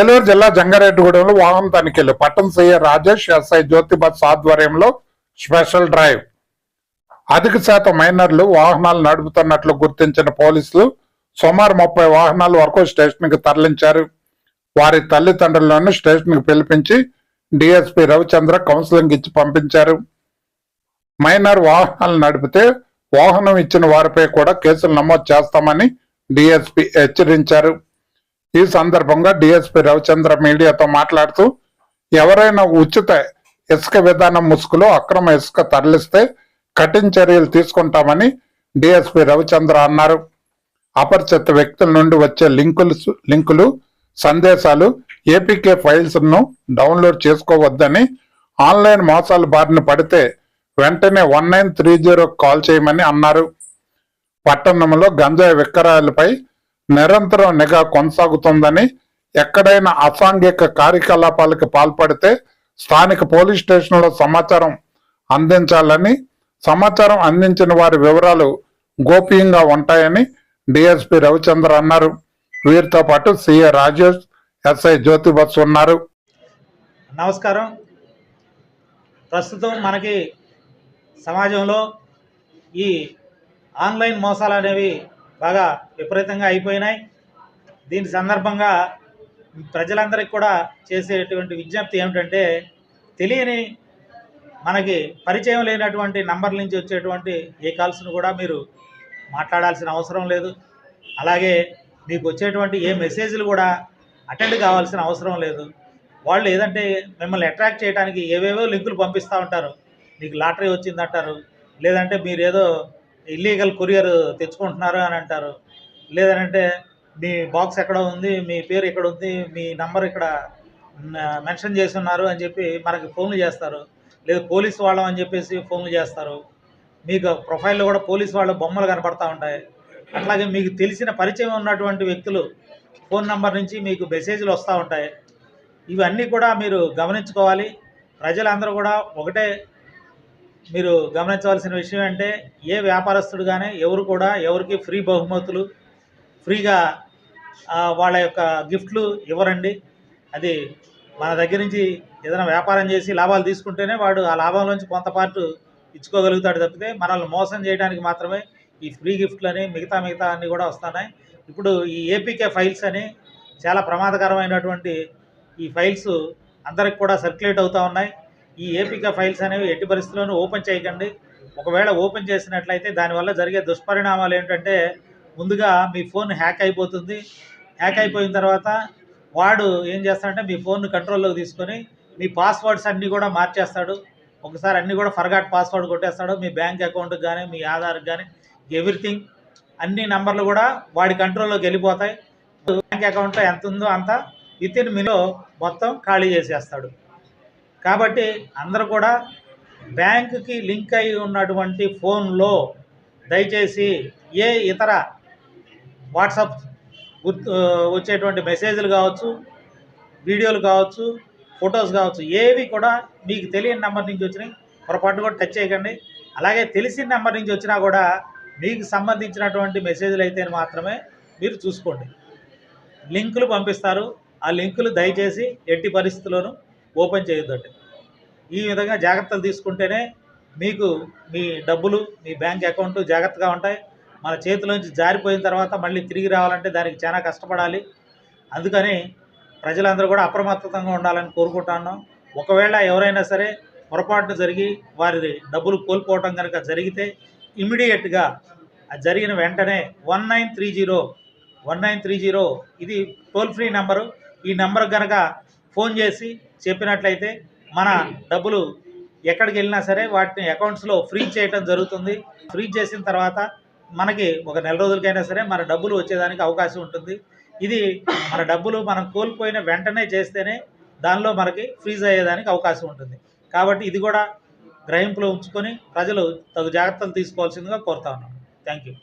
ఏలూరు జిల్లా జంగారెడ్డిగూడెంలో వాహన తనిఖీలు. పట్టణ సీఏ రాజేష్ ఎస్ఐ జ్యోతి ఆధ్వర్యంలో స్పెషల్ డ్రైవ్. అధిక శాతం మైనర్లు వాహనాలు నడుపుతున్నట్లు గుర్తించిన పోలీసులు సుమారు ముప్పై వాహనాల వరకు స్టేషన్కి తరలించారు. వారి తల్లిదండ్రులను స్టేషన్కి పిలిపించి డిఎస్పీ రవిచంద్ర కౌన్సిలింగ్ ఇచ్చి పంపించారు. మైనర్ వాహనాలు నడిపితే వాహనం ఇచ్చిన వారిపై కూడా కేసులు నమోదు చేస్తామని డిఎస్పీ హెచ్చరించారు. ఈ సందర్భంగా డిఎస్పీ రవిచంద్ర మీడియాతో మాట్లాడుతూ ఎవరైనా ఉచిత ఇసుక విధానం ముసుగులో అక్రమ ఇసుక తరలిస్తే కఠిన చర్యలు తీసుకుంటామని డిఎస్పీ రవిచంద్ర అన్నారు. అపరిచిత వ్యక్తుల నుండి వచ్చే లింకులు లింకులు సందేశాలు ఏపీకే ఫైల్స్ను డౌన్లోడ్ చేసుకోవద్దని ఆన్లైన్ మోసాల బారిన పడితే వెంటనే one nine three zero call చేయమని అన్నారు. పట్టణంలో గంజాయి విక్రయాలపై నిరంతరం నిఘా కొనసాగుతుందని ఎక్కడైనా అసాంఘిక కార్యకలాపాలకు పాల్పడితే స్థానిక పోలీస్ స్టేషన్లో సమాచారం అందించాలని సమాచారం అందించిన వారి వివరాలు గోప్యంగా ఉంటాయని డిఎస్పి రవిచంద్ర అన్నారు. వీరితో పాటు సిఏ రాజేష్ ఎస్ఐ జ్యోతి బస్ ఉన్నారు. నమస్కారం. ప్రస్తుతం మనకి సమాజంలో ఈ ఆన్లైన్ మోసాలు అనేవి బాగా విపరీతంగా అయిపోయినాయి. దీని సందర్భంగా ప్రజలందరికీ కూడా చేసేటువంటి విజ్ఞప్తి ఏమిటంటే తెలియని మనకి పరిచయం లేనటువంటి నంబర్ల నుంచి వచ్చేటువంటి ఏ కాల్స్ను కూడా మీరు మాట్లాడాల్సిన అవసరం లేదు. అలాగే మీకు వచ్చేటువంటి ఏ మెసేజ్లు కూడా అటెండ్ కావాల్సిన అవసరం లేదు. వాళ్ళు ఏదంటే మిమ్మల్ని అట్రాక్ట్ చేయడానికి ఏవేవో లింకులు పంపిస్తూ ఉంటారు. మీకు లాటరీ వచ్చిందంటారు. లేదంటే మీరు ఏదో ఇల్లీగల్ కొరియర్ తెచ్చుకుంటున్నారు అని అంటారు. లేదంటే మీ బాక్స్ ఎక్కడ ఉంది మీ పేరు ఇక్కడ ఉంది మీ నంబర్ ఇక్కడ మెన్షన్ చేసి ఉన్నారు అని చెప్పి మనకి ఫోన్లు చేస్తారు. లేదా పోలీస్ వాళ్ళం అని చెప్పేసి ఫోన్లు చేస్తారు. మీకు ప్రొఫైల్లో కూడా పోలీస్ వాళ్ళ బొమ్మలు కనపడతా ఉంటాయి. అట్లాగే మీకు తెలిసిన పరిచయం ఉన్నటువంటి వ్యక్తులు ఫోన్ నంబర్ నుంచి మీకు మెసేజ్లు వస్తూ ఉంటాయి. ఇవన్నీ కూడా మీరు గమనించుకోవాలి. ప్రజలందరూ కూడా ఒకటే మీరు గమనించవలసిన విషయం అంటే ఏ వ్యాపారస్తుడు కానీ ఎవరు కూడా ఎవరికి ఫ్రీ బహుమతులు ఫ్రీగా వాళ్ళ యొక్క గిఫ్ట్లు ఇవ్వరండి. అది మన దగ్గర నుంచి ఏదైనా వ్యాపారం చేసి లాభాలు తీసుకుంటేనే వాడు ఆ లాభంలోంచి కొంత పార్ట్ ఇచ్చుకోగలుగుతాడు తప్పితే మనల్ని మోసం చేయడానికి మాత్రమే ఈ ఫ్రీ గిఫ్ట్లు అని మిగతా మిగతా అన్నీ కూడా వస్తున్నాయి. ఇప్పుడు ఈ ఏపీకే ఫైల్స్ అని చాలా ప్రమాదకరమైనటువంటి ఈ ఫైల్స్ అందరికి కూడా సర్క్యులేట్ అవుతూ ఉన్నాయి. ఈ ఏపీకే ఫైల్స్ అనేవి ఎట్టి పరిస్థితుల్లోనూ ఓపెన్ చేయకండి. ఒకవేళ ఓపెన్ చేసినట్లయితే దానివల్ల జరిగే దుష్పరిణామాలు ఏంటంటే ముందుగా మీ ఫోన్ హ్యాక్ అయిపోతుంది. హ్యాక్ అయిపోయిన తర్వాత వాడు ఏం చేస్తాడంటే మీ ఫోన్ కంట్రోల్లోకి తీసుకొని మీ పాస్వర్డ్స్ అన్నీ కూడా మార్చేస్తాడు. ఒకసారి అన్నీ కూడా ఫర్గాట్ పాస్వర్డ్ కొట్టేస్తాడు. మీ బ్యాంక్ అకౌంట్కి కానీ మీ ఆధార్కి కానీ ఎవ్రీథింగ్ అన్ని నంబర్లు కూడా వాడి కంట్రోల్లోకి వెళ్ళిపోతాయి. బ్యాంక్ అకౌంట్లో ఎంత ఉందో అంత విత్ ఇన్ మొత్తం ఖాళీ చేసేస్తాడు. కాబట్టి అందరూ కూడా బ్యాంకుకి లింక్ అయి ఉన్నటువంటి ఫోన్లో దయచేసి ఏ ఇతర వాట్సాప్ గుర్తు వచ్చేటువంటి మెసేజ్లు కావచ్చు వీడియోలు కావచ్చు ఫొటోస్ కావచ్చు ఏవి కూడా మీకు తెలియని నెంబర్ నుంచి వచ్చినాయి పొరపాటు కూడా టచ్ చేయకండి. అలాగే తెలిసిన నెంబర్ నుంచి వచ్చినా కూడా మీకు సంబంధించినటువంటి మెసేజ్లు అయితే మాత్రమే మీరు చూసుకోండి. లింకులు పంపిస్తారు. ఆ లింకులు దయచేసి ఎట్టి పరిస్థితుల్లోనూ ఓపెన్ చేయొద్దండి. ఈ విధంగా జాగ్రత్తలు తీసుకుంటేనే మీకు మీ డబ్బులు మీ బ్యాంక్ అకౌంట్ జాగ్రత్తగా ఉంటాయి. మన చేతిలోంచి జారిపోయిన తర్వాత మళ్ళీ తిరిగి రావాలంటే దానికి చాలా కష్టపడాలి. అందుకని ప్రజలందరూ కూడా అప్రమత్తంగా ఉండాలని కోరుకుంటున్నాం ఒకవేళ ఎవరైనా సరే పొరపాటున జరిగి వారి డబ్బులు కోల్పోవటం కనుక జరిగితే ఇమీడియట్గా జరిగిన వెంటనే one nine three zero one nine three zero ఇది టోల్ ఫ్రీ నెంబరు. ఈ నెంబర్ కనుక ఫోన్ చేసి చెప్పినట్లయితే మన డబ్బులు ఎక్కడికి వెళ్ళినా సరే వాటిని అకౌంట్స్లో ఫ్రీజ్ చేయటం జరుగుతుంది. ఫ్రీజ్ చేసిన తర్వాత మనకి ఒక నెల రోజులకైనా సరే మన డబ్బులు వచ్చేదానికి అవకాశం ఉంటుంది. ఇది మన డబ్బులు మనం కోల్పోయిన వెంటనే చేస్తేనే దానిలో మనకి ఫ్రీజ్ అయ్యేదానికి అవకాశం ఉంటుంది. కాబట్టి ఇది కూడా గ్రహింపులో ఉంచుకొని ప్రజలు తగు జాగ్రత్తలు తీసుకోవాల్సిందిగా కోరుతా ఉన్నాను. Thank you